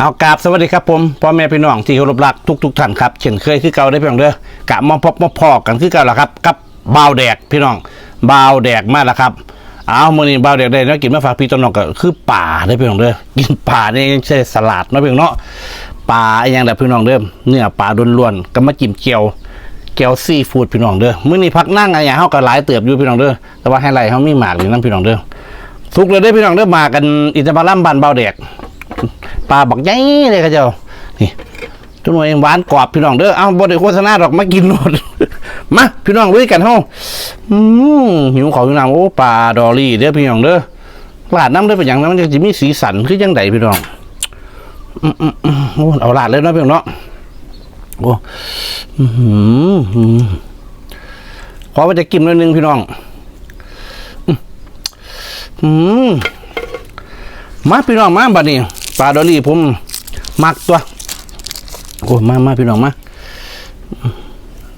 เอากราบสวัสดีครับผมพ่อแม่พี่น้องที่เคารพรักทุกทุกท่านครับเช่นเคยคือเก่าได้เพียงเด้อกะมาพบมาพอกันคือเก่าแล้วครับกับบ่าวแดกพี่น้องบ่าวแดกมาแล้วครับเอามื้อนี้บ่าวแดกได้เนาะกินมาฝากพี่ต้นน้องก็คือป่าได้เพียงเด้อกินป่าเนี่ยยังใช่สลัดเนาะเพียงเนาะปลาอย่างแบบพี่น้องเด้อเนื้อปลาล้วนๆก็มาจิ้มเจียวเจียวซีฟูดพี่น้องเด้อมื้อนี้พักนั่งอะไรอย่างเฮาก็หลายเติบอยู่พี่น้องเด้อแต่ว่าให้ไรเฮามีหมากนี่นพี่น้องเด้อสุกเลยเด้พี่น้องเด้อมากันอินทผลัมบ้านบ่าแดก ปลาบักใหญ่เลยครับเจ้านี่ตัวหน่วยหวานกรอบพี่น้องเด้อเอาบดโฆษณาดอกมากินหมดมาพี่น้องลุยกันเฮาอืมหิวของอยู่น้ำโอ้ปลาดอลลี่เด้อพี่น้องเด้อลาดน้ำเด้อเป็นอย่างนั้นมันจะมีสีสันคือยังไงพี่น้องอืมอืมอืมโอ้เอาลาดเลยนะพี่น้องเนาะโอ้อือหือหือขอว่าจะกินหน่อยหนึงพี่น้องอืมอืมมาพี่น้องมาบัดนี้ ปลาดอลี่ผมมักตัวโอ้มามาพี่น้องมา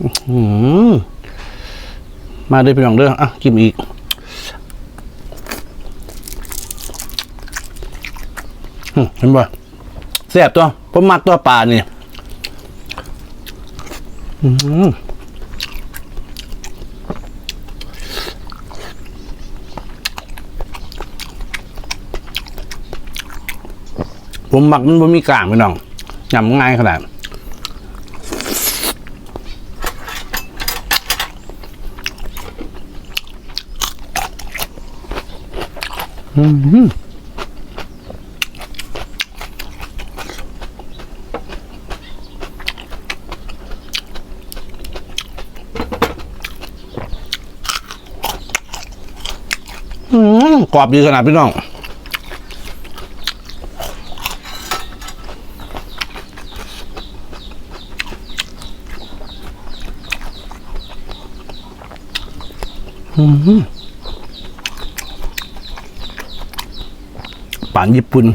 อื้อหือมาด้อพี่น้องเด้ออะกินอีกเห็นบ่แซ่บตัวผมมักตัวปลานี่อื้อ ผมหมักมันบ่มีกลางพี่น้องยำง่ายขนาดอืมกรอบดีขนาดพี่น้อง ป่านญี่ปุ่น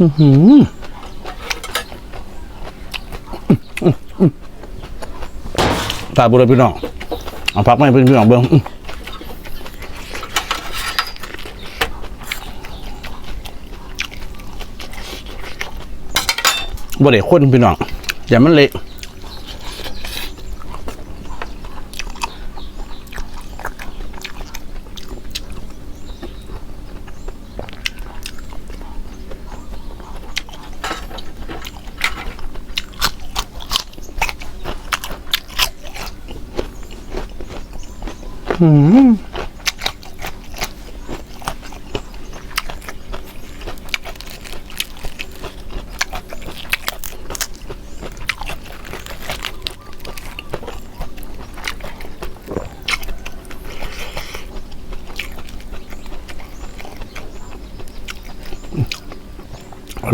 อือหือตาบุรีพี่น้องเอาพักไม่เป็นพี่น้องเบิ้ง บ่ได้คนพี่น้องอย่ามันเละ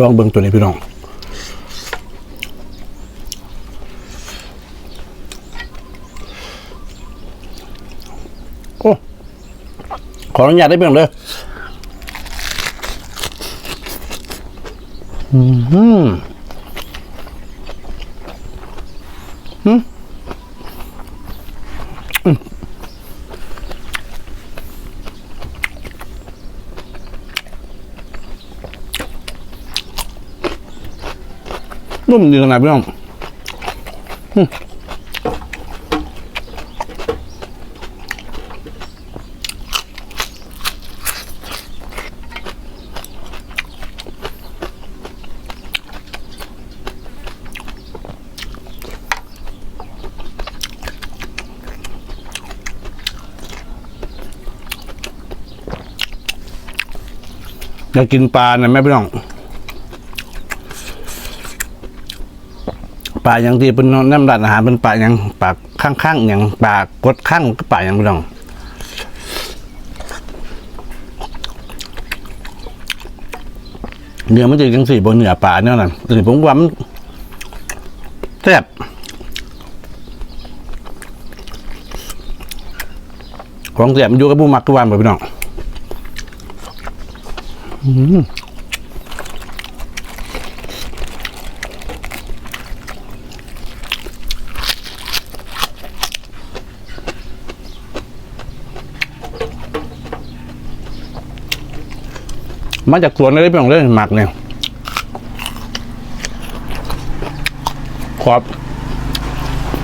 ลองเบิ้งตัวนี้พี่น้องโอ้ขออนุญาตได้เพียงเลยอืมอืม นุ่มดีขนาดพี่น้องอืมอยากกินปลาเนี่ยแม่พี่น้อง ปลาอย่างที่เป็นน้ำรัดอาหารเป็นปลาอย่างปลาข้างๆอย่างปลากดข้างก็ปลาอย่างพี่น้องเนื้อมันจะยังสี่บนเนื้อปลาเนี่ยนะแต่ผมว่ามันแซ่บของแซ่บมันอยู่กับผู้มักทุกวันบ่พี่น้อง อืม มาจากสวนเลยพี่น้องเลยหมักเนี่ยขอบ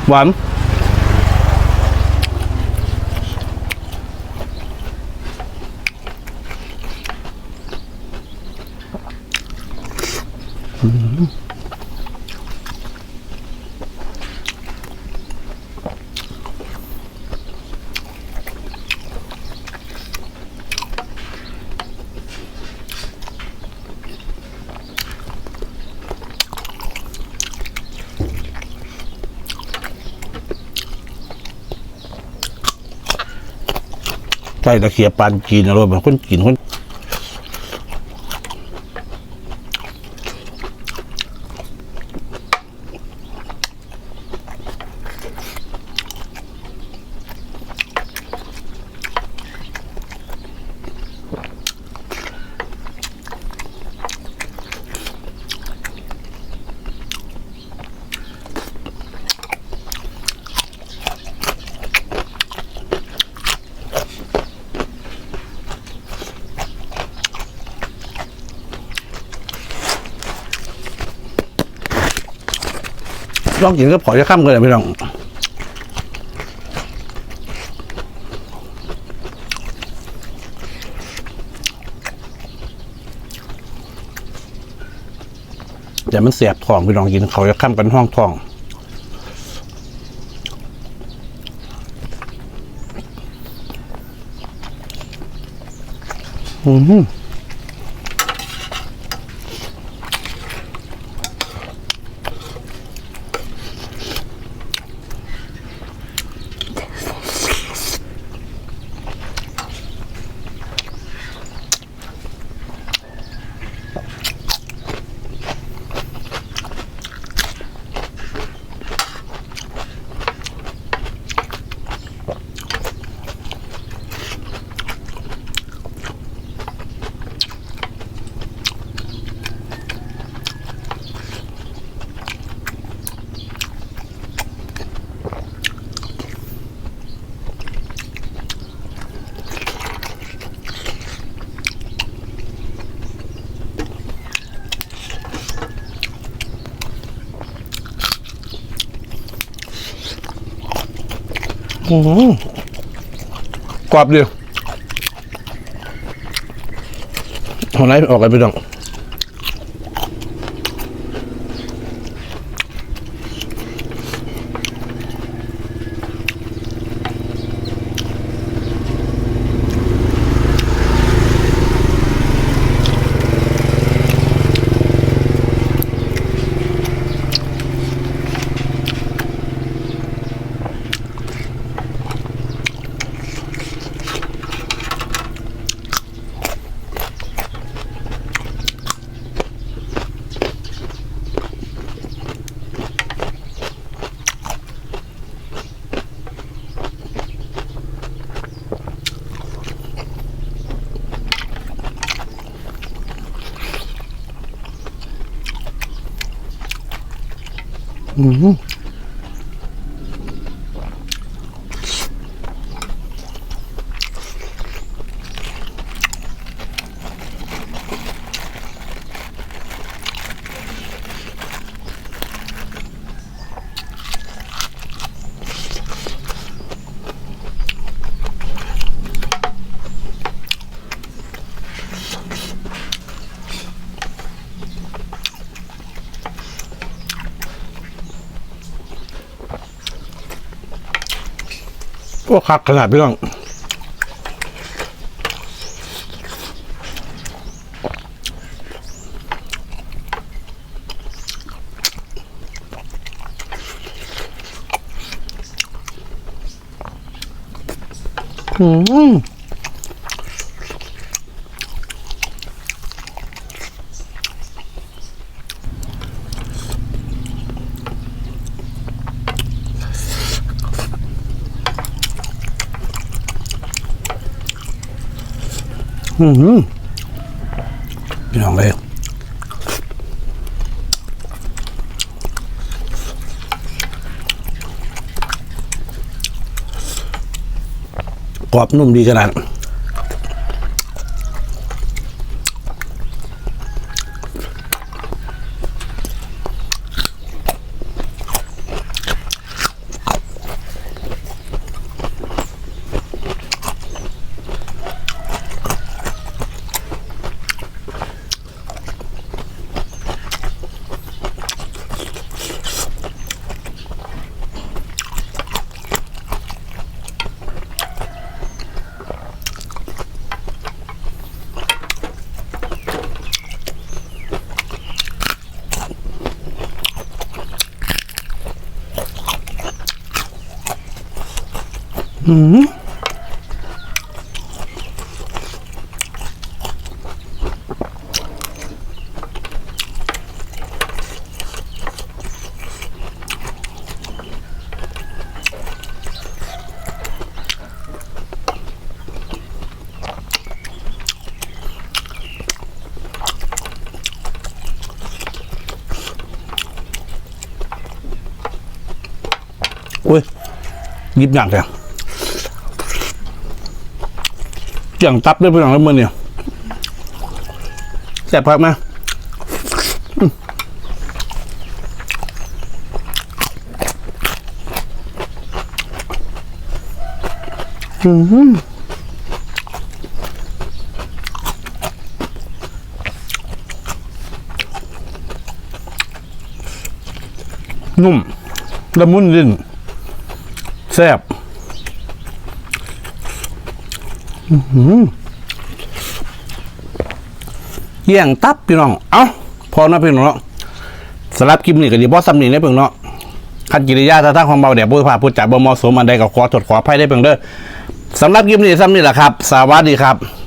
หวาน ใช่ตะเคียนปานจีนอร่อยเหมือนคนจีนคน ลองกินก็พอจะข้ามกันเลยพี่น้องแต่มันเสียบทองพี่น้องกินเขาจะข้ามกันห้องทองอืม กรอบดีหัวไหนออกกันไปดัง อื ก็คักขนาดพี่น้องอืม อืมพี่น้องเลยกรอบนุ่มดีขนาด หืมอุ้ยห ยิบหนักเลยอย่างตับด้วยพี่น้องแล้วมือเนี่ยแซ่บพักไหมอืมอืมนุ่มละมุนลิ้นแซ่บอื้อหือ เยี่ยงตับพี่น้อง เอ้า พอนะพี่น้องเนาะสำหรับคลิปนี้ก็ดีบอสซัมนี่ได้เพิ่งเนาะขันกิริยาท่าทางความเบาแดดบุญภาพพูดจาบ่เหมาะสมอันใดก็ขอถดขออภัยได้เพิ่งเด้อสำหรับคลิปนี้ซ้ำนี่แหละครับ สวัสดีครับ